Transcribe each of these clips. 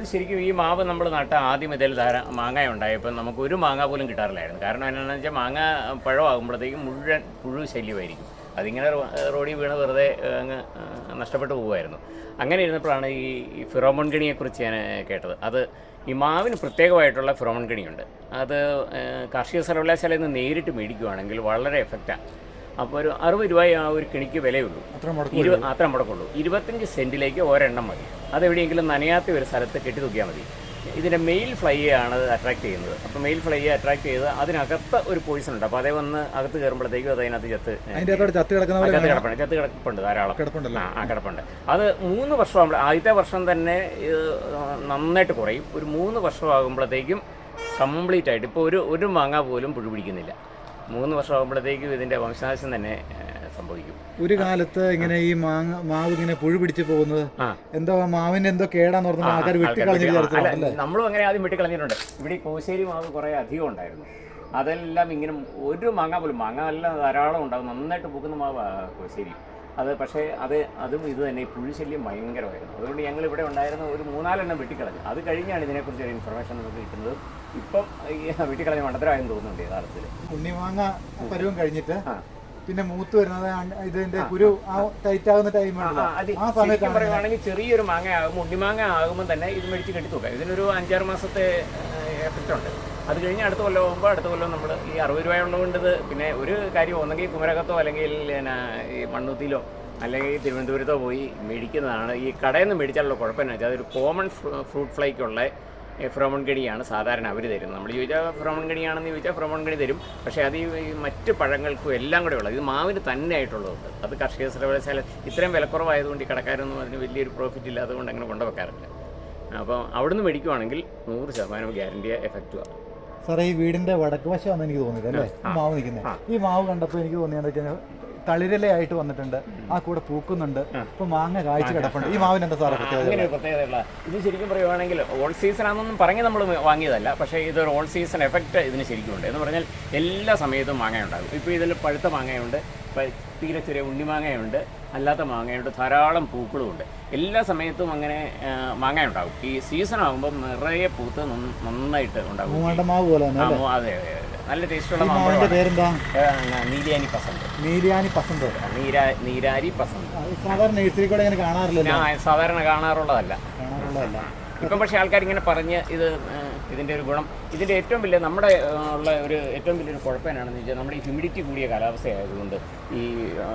ഇത് ശരിക്കും ഈ മാവ് നമ്മൾ നട്ട ആദ്യം ഇതിൽ ധാരാ മാങ്ങ ഉണ്ടായപ്പോൾ നമുക്ക് ഒരു മാങ്ങ പോലും കിട്ടാറില്ലായിരുന്നു. കാരണം എന്നാണെന്ന് വെച്ചാൽ മാങ്ങ പഴമാകുമ്പോഴത്തേക്കും മുഴുവൻ പുഴു ശല്യമായിരിക്കും. അതിങ്ങനെ റോഡിൽ വീണ് വെറുതെ അങ്ങ് നഷ്ടപ്പെട്ടു പോകുമായിരുന്നു. അങ്ങനെ ഇരുന്നപ്പോഴാണ് ഈ ഫിറോമോൺ ഗണിയെക്കുറിച്ച് ഞാൻ കേട്ടത്. അത് ഈ മാവിന് പ്രത്യേകമായിട്ടുള്ള ഫിറോമോൺ ഗണിയുണ്ട് അത് കാർഷിക സർവകലാശാലയിൽ നിന്ന് നേരിട്ട് മേടിക്കുകയാണെങ്കിൽ വളരെ എഫക്റ്റാണ് അപ്പോൾ ഒരു അറുപത് രൂപ ആ ഒരു കിണിക്ക് വിലയുള്ളൂ. ഇരു അത്ര മുടക്കുള്ളൂ. ഇരുപത്തഞ്ച് സെന്റിലേക്ക് ഒരെണ്ണം മതി. അതെവിടെയെങ്കിലും നനയാത്ത ഒരു സ്ഥലത്ത് കെട്ടി തൂക്കിയാൽ മതി. ഇതിന്റെ മെയിൽ ഫ്ലൈ ആണ് അട്രാക്ട് ചെയ്യുന്നത്. അപ്പോൾ മെയിൽ ഫ്ലൈ അട്രാക്ട് ചെയ്ത് അതിനകത്ത് ഒരു പോയിസൺ ഉണ്ട്. അപ്പോൾ അതേ വന്ന് അകത്ത് കയറുമ്പോഴത്തേക്കും അത് അതിനകത്ത് ചത്ത് ചത്ത് കിടക്കുന്ന പോലെ ചത്ത് കിടപ്പുണ്ട്. ചത്ത് കിടപ്പുണ്ട് ധാരാളം. ആ കിടപ്പുണ്ട്. അത് മൂന്ന് വർഷമാകുമ്പോൾ ആദ്യത്തെ വർഷം തന്നെ ഇത് നന്നായിട്ട് കുറയും. ഒരു മൂന്ന് വർഷമാകുമ്പോഴത്തേക്കും കംപ്ലീറ്റ് ആയിട്ട്. ഇപ്പോൾ ഒരു ഒരു മാങ്ങ പോലും പുഴു പിടിക്കുന്നില്ല. മൂന്ന് വർഷമാകുമ്പോഴത്തേക്കും ഇതിന്റെ വംശനാശം തന്നെ സംഭവിക്കും. ഒരു കാലത്ത് ഇങ്ങനെ ഈ മാങ്ങ മാവ് ഇങ്ങനെ പുഴു പിടിച്ച് പോകുന്നത് എന്തോ മാവിന് എന്തോ കേടാന്ന് പറഞ്ഞാൽ ആൾക്കാർ വെട്ടിക്കളഞ്ഞ് വിചാരിച്ചു അല്ലേ നമ്മളും അങ്ങനെ ആദ്യം വെട്ടിക്കളഞ്ഞിട്ടുണ്ട് ഇവിടെ ഈ കോശേരി മാവ് കുറേ അധികം ഉണ്ടായിരുന്നു. അതെല്ലാം ഇങ്ങനെ ഒരു മാങ്ങ പോലും മാങ്ങ എല്ലാം ധാരാളം ഉണ്ടാകും നന്നായിട്ട് പൂക്കുന്ന മാവ് കോശ്ശേരി അത് പക്ഷേ അത് അതും ഇത് തന്നെ ഈ പുഴുശല്യം ഭയങ്കരമായിരുന്നു. അതുകൊണ്ട് ഞങ്ങൾ ഇവിടെ ഉണ്ടായിരുന്ന ഒരു മൂന്നാലെണ്ണം വെട്ടിക്കളഞ്ഞു. അത് കഴിഞ്ഞാണ് ഇതിനെക്കുറിച്ച് ഒരു ഇൻഫർമേഷൻ നമുക്ക് കിട്ടുന്നത്. ഇപ്പം ഈ വെട്ടിക്കളഞ്ഞ മണ്ടത്തരമായെന്ന് തോന്നുന്നുണ്ട് യഥാർത്ഥത്തിൽ ഉണ്ണിമാങ്ങ പരുവം കഴിഞ്ഞിട്ട് ആ. പിന്നെ മൂത്ത് വരുന്നത് ഇതിന്റെ കുരു ആ ടൈറ്റ് ആകുന്ന ടൈമാണ് ആ, സമയത്ത് പറയുകയാണെങ്കിൽ ചെറിയൊരു മാങ്ങ ആകുമ്പോൾ ഉണ്ണിമാങ്ങ ആകുമ്പോൾ തന്നെ ഇത് മേടിച്ച് കെട്ടി തൂക്കാം ഇതിനൊരു അഞ്ചാറ് മാസത്തെ എഫക്റ്റ് ഉണ്ട്. അത് കഴിഞ്ഞ് അടുത്ത കൊല്ലം ആകുമ്പോൾ അടുത്ത കൊല്ലം നമ്മൾ ഈ അറുപത് രൂപ ഉള്ളതുകൊണ്ട് പിന്നെ ഒരു കാര്യം ഒന്നെങ്കിൽ കുമരകത്തോ അല്ലെങ്കിൽ ഈ മണ്ണൂത്തിയിലോ അല്ലെങ്കിൽ തിരുവനന്തപുരത്തോ പോയി മേടിക്കുന്നതാണ്. ഈ കടയിൽ നിന്ന് മേടിച്ചാലുള്ള കുഴപ്പമെന്ന് വെച്ചാൽ അതൊരു കോമൺ ഫ്രൂട്ട് ഫ്ലൈക്കുള്ള ഫ്രോമൺ ഗണിയാണ് സാധാരണ അവർ തരുന്നത്. നമ്മൾ ചോദിച്ചാൽ ഫ്രോമൺ ഗണിയാണെന്ന് ചോദിച്ചാൽ ഫ്രോമൺ ഗണി തരും. പക്ഷേ അത് ഈ മറ്റ് പഴങ്ങൾക്കും എല്ലാം കൂടെ ഉള്ളത്. ഇത് മാവിന് തന്നെ ആയിട്ടുള്ളതുണ്ട്. അത് കർഷക സർവകലാശാല ഇത്രയും വിലക്കുറവായതുകൊണ്ട് ഈ കടക്കാരൊന്നും അതിന് വലിയൊരു പ്രോഫിറ്റ് ഇല്ലാത്തതുകൊണ്ട് അങ്ങനെ കൊണ്ടുവെക്കാറില്ല. അപ്പോൾ അവിടുന്ന് മേടിക്കുവാണെങ്കിൽ നൂറ് ശതമാനം ഗ്യാരണ്ടിയ എഫക്റ്റുമാണ് സാറേ ഈ വീടിന്റെ വടക്ക് വശമാണെന്ന് എനിക്ക് തോന്നിയത് അല്ലേ? മാവ് നിൽക്കുന്നത്. ഈ മാവ് കണ്ടപ്പോൾ എനിക്ക് തോന്നിയെന്ന് വെച്ച് കഴിഞ്ഞാൽ തളിരലയായിട്ട് വന്നിട്ടുണ്ട്. ആ കൂടെ പൂക്കുന്നുണ്ട്. ഇപ്പൊ മാങ്ങ കാഴ്ച കിടപ്പുണ്ട്. ഈ മാവിന് എന്താ സാറേ പ്രത്യേകത? പ്രത്യേകതയുള്ള. ഇത് ശരിക്കും പറയുവാണെങ്കിൽ ഓൾ സീസൺ ആണെന്നൊന്നും പറഞ്ഞ് നമ്മൾ വാങ്ങിയതല്ല. പക്ഷേ ഇതൊരു ഓൾ സീസൺ എഫക്റ്റ് ഇതിന് ശരിക്കും ഉണ്ട്. എന്ന് പറഞ്ഞാൽ എല്ലാ സമയത്തും മാങ്ങ ഉണ്ടാകും. ഇപ്പോൾ ഇതിൽ പഴുത്ത മാങ്ങയുണ്ട്. തീരെ ചെറിയ ഉണ്ണിമാങ്ങയുണ്ട് അല്ലാത്ത മാങ്ങയുണ്ട്. ധാരാളം പൂക്കളും ഉണ്ട് എല്ലാ സമയത്തും അങ്ങനെ മാങ്ങ ഉണ്ടാകും. ഈ സീസൺ ആകുമ്പോൾ നിറയെ പൂത്ത് നന്ന- നന്നായിട്ട് ഉണ്ടാകും. അതെ അതെ. നല്ല ടേസ്റ്റുള്ള മാമ്പഴം പേരെന്താ? നീലിയാനി പസന്ത്. നീലിയാനി പസന്ത്. നീരാ നീരാരി പസന്ത്. സാധാരണ നഴ്സറി കൂടെ ഇങ്ങനെ കാണാറില്ല സാധാരണ കാണാറുള്ളതല്ല. കാണാറുള്ളതല്ല. ഇപ്പം പക്ഷേ ആൾക്കാർ ഇങ്ങനെ പറഞ്ഞ് ഇത് ഇതിന്റെ ഒരു ഗുണം. ഇതിന്റെ ഏറ്റവും വലിയ നമ്മുടെ ഉള്ള ഒരു ഏറ്റവും വലിയൊരു കുഴപ്പമെന്നാണെന്ന് വെച്ചാൽ നമ്മുടെ ഈ ഹ്യൂമിഡിറ്റി കൂടിയ കാലാവസ്ഥയായതുകൊണ്ട് ഈ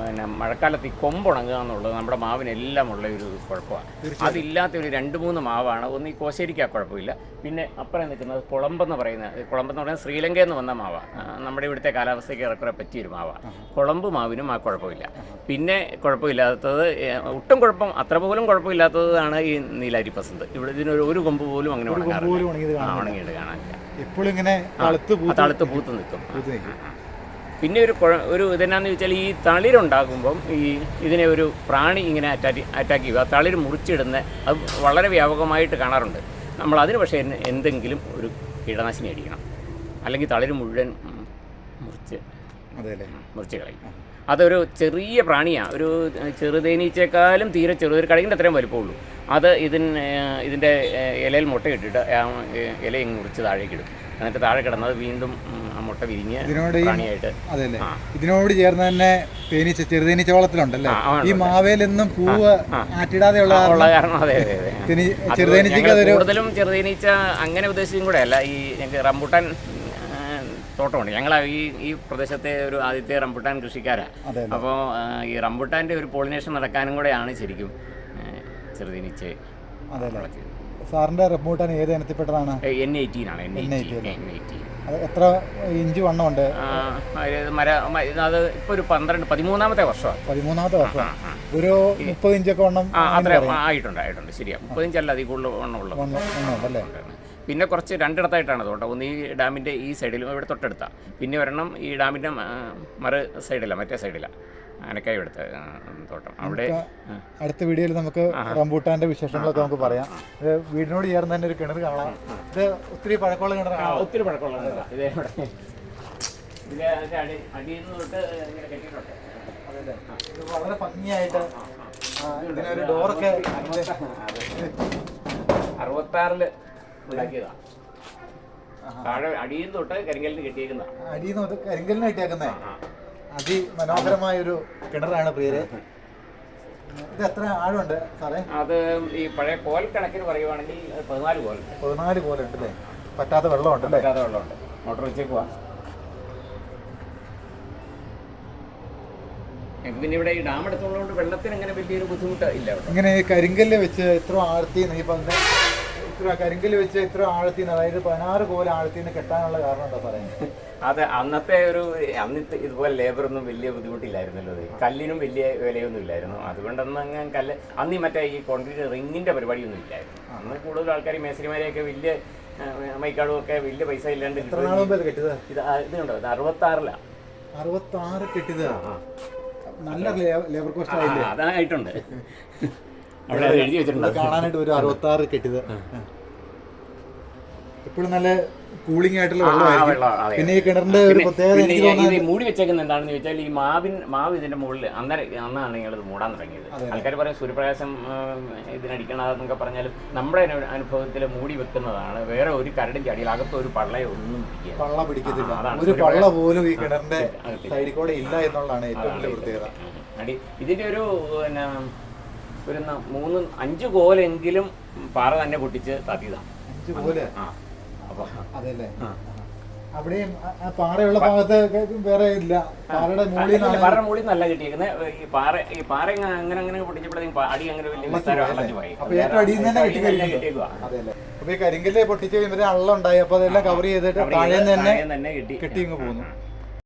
പിന്നെ മഴക്കാലത്ത് ഈ കൊമ്പുണങ്ങുക എന്നുള്ളത് നമ്മുടെ മാവിനെല്ലാം ഉള്ള ഒരു കുഴപ്പമാണ്. അതില്ലാത്ത ഒരു രണ്ട് മൂന്ന് മാവാണ്. ഒന്ന് ഈ കോശേരിക്ക് ആ കുഴപ്പമില്ല. പിന്നെ അപ്പുറം നിൽക്കുന്നത് കുളമ്പെന്ന് പറയുന്ന കുളമ്പെന്ന് പറയുന്നത് ശ്രീലങ്കയിൽ നിന്ന് വന്ന മാവാണ് നമ്മുടെ ഇവിടുത്തെ കാലാവസ്ഥയ്ക്ക് ഏറെക്കുറെ പറ്റിയൊരു മാവാണ് കുളമ്പ് മാവിനും ആ കുഴപ്പമില്ല. പിന്നെ കുഴപ്പമില്ലാത്തത് ഒട്ടും കുഴപ്പം അത്ര പോലും കുഴപ്പമില്ലാത്തതാണ് ഈ നീലാരി പസന്ത്. ഇവിടെ ഇതിനൊരു ഒരു കൊമ്പ് പോലും അങ്ങനെ ഉണങ്ങാറില്ല. ഉണങ്ങിയിട്ട് കാണാനില്ല. എപ്പോഴും ഇങ്ങനെ തളുത്ത് പൂത്ത് നിൽക്കും. പിന്നെ ഒരു കുഴ- ഒരു ഇതെന്നാന്ന് വെച്ചാൽ ഈ തളിരുണ്ടാകുമ്പം ഈ ഇതിനെ ഒരു പ്രാണി ഇങ്ങനെ അറ്റാക്ക് അറ്റാക്ക് ചെയ്യുക ആ തളിര് മുറിച്ചിടുന്ന അത് വളരെ വ്യാപകമായിട്ട് കാണാറുണ്ട്. നമ്മൾ അതിന് പക്ഷേ എന്തെങ്കിലും ഒരു കീടനാശിനി അടിക്കണം. അല്ലെങ്കിൽ തളിര് മുഴുവൻ മുറിച്ച് മുറിച്ച് കളയും. അതൊരു ചെറിയ പ്രാണിയാണ് ഒരു ചെറുതേനീച്ചേക്കാളും തീരെ ചെറു ഒരു കടകിന്റെ അത്രയും വലിപ്പമുള്ളൂ. അത് ഇതിന് ഇതിന്റെ ഇലയിൽ മുട്ടയിട്ടിട്ട് ആ ഇലയും ഇല ഇങ്ങ് മുറിച്ച് താഴേക്ക് ഇടും. എന്നിട്ട് താഴെ കിടന്നത് വീണ്ടും ആ മുട്ട വിരിഞ്ഞ് പ്രാണിയായിട്ട് ഇതിനോട് ചേർന്ന് തന്നെ തേനീച്ച ചെറുതേനീച്ച വളത്തിലുണ്ടല്ലേ? ഈ മാവേലെന്നും പൂവ് ഉള്ള കാരണം? അതെ അതെ അതൊരു കൂടുതലും ചെറുതേനീച്ച അങ്ങനെ ഉദ്ദേശിച്ചും കൂടെ അല്ല. ഈ റംബുട്ടാൻ തോട്ടമുണ്ട്. ഞങ്ങൾ ഈ ഈ പ്രദേശത്തെ ഒരു ആദ്യത്തെ റംബുട്ടാൻ കൃഷിക്കാരാണ് അപ്പോൾ ഈ റംബുട്ടാന്റെ ഒരു പോളിനേഷൻ നടക്കാനും കൂടെയാണ് ശരിക്കും ചെറുതിനിച്ച് സാറിന്റെ റംബുട്ടാൻ സാറിന്റെ റെബൂട്ടാൻ ഏത് ഇനത്തിൽപ്പെട്ടതാണ്? എൻ എയ്റ്റീൻ ആണ് എൻ എയ്റ്റീൻ എത്ര ഇഞ്ച് വണ്ണമുണ്ട്? മര അത് ഇപ്പൊ ഒരു പന്ത്രണ്ട് പതിമൂന്നാമത്തെ വർഷമാണ്. പതിമൂന്നാമത്തെ വർഷം. ഒരു മുപ്പത് ഇഞ്ചൊക്കെ വണ്ണം ആയിട്ടുണ്ട് ആയിട്ടുണ്ട്. ശരിയാ. മുപ്പതിഞ്ചല്ല അതിൽ കൂടുതൽ വണ്ണം ഉള്ളത്. വണ്ണം വണ്ണമുണ്ടല്ലേ പിന്നെ കുറച്ച് രണ്ടിടത്തായിട്ടാണ് തോട്ടം. ഒന്ന് ഈ ഡാമിന്റെ ഈ സൈഡിലും ഇവിടെ തൊട്ടടുത്താണ് പിന്നെ ഒരെണ്ണം ഈ ഡാമിന്റെ മറു സൈഡിലാണ് മറ്റേ സൈഡിലാണ് ആനക്കായി ഇവിടുത്തെ തോട്ടം. അവിടെ അടുത്ത വീഡിയോയിൽ നമുക്ക് റംബൂട്ടാന്റെ വിശേഷങ്ങളൊക്കെ നമുക്ക് പറയാം. ഇത് വീടിനോട് ചേർന്ന് തന്നെ ഒരു കിണർ കാണാം. ഇത് ഒത്തിരി പഴക്കമുള്ള കിണർ ആ, കാണാം ഒത്തിരി പഴക്കമുള്ള ഇതേ അടി അടിയിൽ നിന്ന് തൊട്ട് ഇങ്ങനെ കെട്ടിയിട്ടുണ്ട്. അതല്ലേ? വളരെ ഭംഗിയായിട്ട് ഇതിനൊരു ഡോറൊക്കെ അറുപത്താറിൽ ഉണ്ടാക്കിയതാണ് താഴെ അടിയിൽ തൊട്ട് കരിങ്കലിന് കെട്ടിയേക്കുന്ന അടിയിൽ നിന്ന് കരിങ്കലിന് കിട്ടിയേക്കുന്നേ? അതിമനോഹരമായ ഒരു കിണറാണ് പ്രിയരെ ഇത് എത്ര ആഴമുണ്ട് സാറേ? അത് ഈ പഴയ കോൽ കണക്കിന് പറയുവാണെങ്കിൽ പതിനാല് കോൽ പതിനാല് കോൽ ഉണ്ട് അല്ലേ പറ്റാത്ത വെള്ളമുണ്ട് പറ്റാത്ത വെള്ളമുണ്ട്. മോട്ടർ വെച്ചേക്ക് ഞങ്ങൾക്ക് പിന്നെ ഇവിടെ ഈ ഡാം എടുത്തുള്ളതുകൊണ്ട് വെള്ളത്തിന് അങ്ങനെ വലിയൊരു ബുദ്ധിമുട്ട് ഇല്ല ഇങ്ങനെ കരിങ്കല്ല് വെച്ച് എത്ര ആഴ്ത്തി നീ പറഞ്ഞ ഇത്ര കരിങ്കൽ വെച്ച് ഇത്ര ആഴത്തിൽ നിന്ന് അതായത് പതിനാറ് കോല ആഴത്തിൽ നിന്ന് കെട്ടാനുള്ള കാരണം എന്താ പറയുന്നത് അത് അന്നത്തെ ഒരു അന്നത്തെ ഇതുപോലെ ലേബറൊന്നും വലിയ ബുദ്ധിമുട്ടില്ലായിരുന്നല്ലോ കല്ലിനും വലിയ വിലയൊന്നും ഇല്ലായിരുന്നു. അതുകൊണ്ടൊന്നും അങ്ങനെ കല്ല് അന്ന് ഈ മറ്റേ ഈ കോൺക്രീറ്റ് റിങ്ങിന്റെ പരിപാടിയൊന്നും ഇല്ലായിരുന്നു. അന്ന് കൂടുതൽ ആൾക്കാർ മേസരിമാരെയൊക്കെ വലിയ മൈക്കാടും ഒക്കെ വലിയ പൈസ ഇല്ലാണ്ട് ഇത് ഇതുണ്ടോ ഇത് അറുപത്തി ആറിലാണ് അറുപത്തി ആറ് കെട്ടിയത്? നല്ല ലേബർ കോസ്റ്റ് അതായിട്ടുണ്ട്. അവിടെ എഴുതി വെച്ചിട്ടുണ്ട് കാണാനായിട്ട് ഒരു അറുപത്തി ആറ് കെട്ടിയത് എപ്പോഴും നല്ല കൂളിംഗ് ആയിട്ടുള്ള വെള്ളമായിരിക്കും പിന്നെ ഈ കിണറിന്റെ ഒരു പ്രത്യേകത എനിക്ക് മൂടി വെച്ചേക്കുന്നത് എന്താണെന്ന് ചോദിച്ചാൽ ഈ മാവിൻ മാവ് ഇതിന്റെ മുകളിൽ അന്നേരം അന്നാണ് ഞങ്ങൾ മൂടാൻ തുടങ്ങിയത് ആൾക്കാർ പറയും സൂര്യപ്രകാശം ഇതിനടിക്കണമെന്നൊക്കെ ഇതിനടിക്കണതെന്നൊക്കെ പറഞ്ഞാലും നമ്മുടെ അനുഭവത്തിൽ മൂടി വെക്കുന്നതാണ് വേറെ ഒരു കരടിന്റെ അടിയിൽ അകത്ത് ഒരു പള്ളയോ ഒന്നും പള്ള പിടിക്കത്തില്ല ഒരു പള്ള പോലും ഈ കിണറിന്റെ. സൈഡിൽ കൂടെ ഇല്ല എന്നുള്ളതാണ് ഏറ്റവും വലിയ പ്രത്യേകത ഇതിന്റെ ഒരു പിന്നെ ഒരു മൂന്ന് അഞ്ച് കോലെങ്കിലും പാറ തന്നെ പൊട്ടിച്ച് താത്തിയതാണ് അഞ്ച് പോലെ ആ അപ്പൊ അതെല്ലേ? അവിടെയും പാറയുള്ള ഭാഗത്ത് വേറെ ഇല്ല. പാറയുടെ മുകളിൽ പാറയുടെ മുകളിൽ നിന്നല്ല കിട്ടിയേക്കുന്നത് ഈ പാറ ഈ പാറ അങ്ങനെ അങ്ങനെ പൊട്ടിച്ചപ്പോഴത്തേക്കും അടി അങ്ങനെ വലിയ ഏറ്റവും അടിയിൽ തന്നെ. അതെല്ലേ. അപ്പൊ ഈ കരിങ്കല്ല് പൊട്ടിച്ച് കഴിയുമ്പോൾ അള്ളുണ്ടായി അപ്പൊ അതെല്ലാം കവർ ചെയ്തിട്ട് താഴെ തന്നെ കിട്ടി തന്നെ കിട്ടി. കെട്ടി ഇങ്ങ് പോകുന്നു.